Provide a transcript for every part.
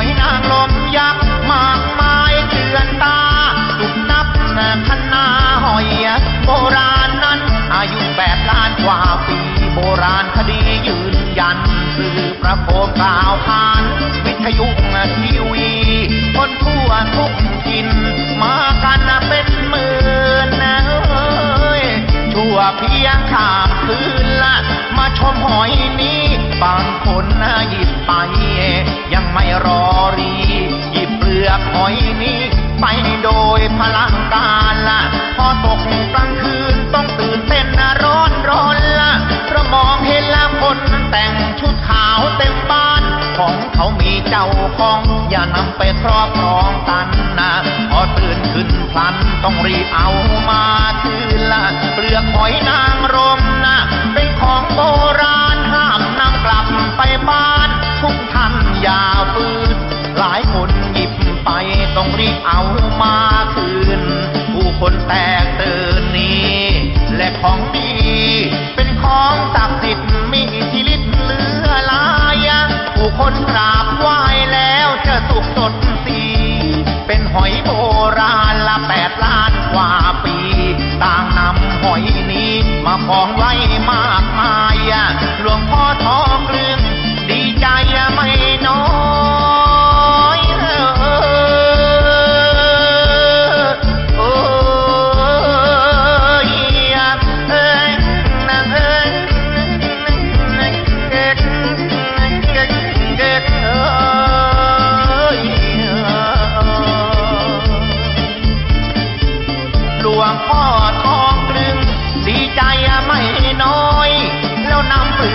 อยนางลมยักษ์มากมายเกลื่อนตาสุดนับคณาหอยโบราณนั้น อายุแปดล้านกว่าปีโบราณคดียืนยัน สื่อประโคมกล่าวขาน วิทยุทีวีคนทั่วทุกทิน มากันเป็นหมื่นนะเอ้ยชั่วเพียงข้ามคืนละมาชมหอยนี้ บางคนหยิบไปยังไม่รอ อยนี้ไปโดยพลังการละพอตกกลางคืนต้องตื่นเต้นนะร้อนร้อนละเพราะมองเห็นแล้วคนแต่งชุดขาวเต็มบ้าน ของเขามีเจ้าของ อย่านำไปครอบครองกันนะพอตื่นขึ้นพลันต้องรีบเอามาคืนละเปลือกหอยนางรม เอามาคืน ผู้คนแตกตื่นนี้ และของดี เป็นของศักดิ์สิทธิ์มีอิทธิฤทธิ์เหลือลายผู้คนกราบไหว้แล้วจะสุขสดสี เป็นหอยโบราณละแปดล้านกว่าปี ต่างนำหอยนี้มาปองไว้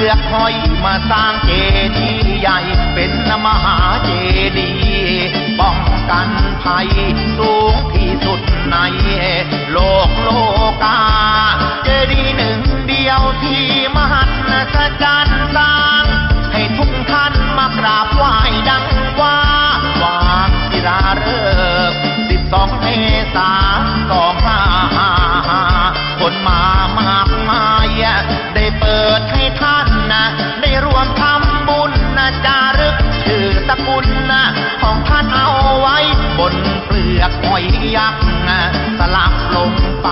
ลือกหอยมาสร้างเจดีย์ใหญ่ เป็นมหาเจดีย์ป้องกันภัยสูง ลือกหอยยักษ์สลักลงไป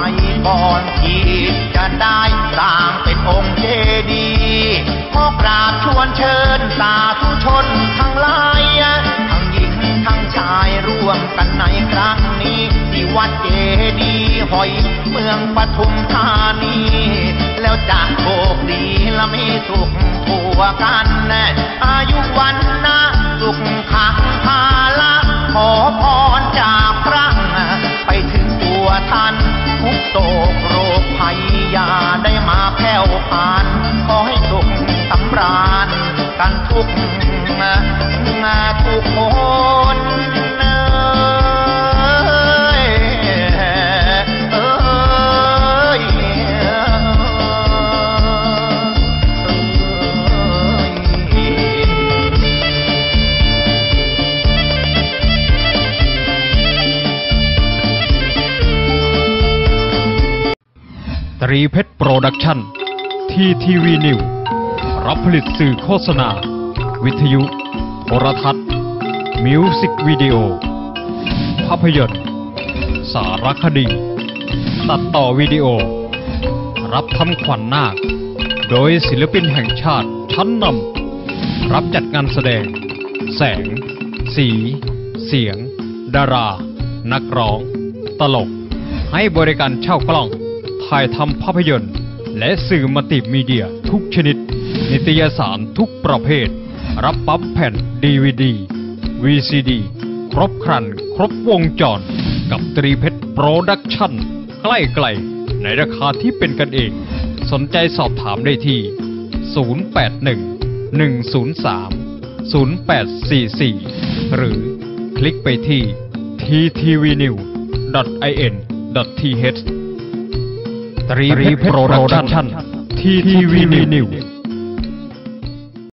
ก่อนที่จะได้สร้างเป็นองค์เจดีย์ขอกราบชวนเชิญสาธุชนทั้งหลายทั้งหญิงทั้งชายร่วมกันในครั้งนี้ ที่วัดเจดีย์หอยเมืองปทุมธานี แล้วจะโชคดีและมีสุขทั่วกัน อายุวันนะสุขขังภา ขอพรจากพระไปถึงตัวท่านทุกโศกโรคภัยยาได้มาแผ่วผ่านขอให้สุขสำราญกันทุกงาทุ ตรีเพชรโปรดักชั่นทีทีวีนิวรับผลิตสื่อโฆษณา วิทยุ โทรทัศน์ มิวสิกวิดีโอ ภาพยนตร์ สารคดี ตัดต่อวิดีโอ รับทำขวัญนาค โดยศิลปินแห่งชาติชั้นนำ รับจัดงานแสดง แสง สี เสียง ดารา นักร้อง ตลก ให้บริการเช่ากล้อง ถ่ายทำภาพยนตร์ และสื่อมัลติมีเดียทุกชนิด นิตยสารทุกประเภท รับปั๊มแผ่นดีวดี VCD ครบครัน ครบวงจร กับตรีเพชรโปรดักชั่น ใกล้ๆในราคาที่เป็นกันเอง สนใจสอบถามได้ที่ 081 103 0844 หรือคลิกไปที่ ttvnew.in.th ตรีเพชรโปรดักชั่นทีทีวีนิว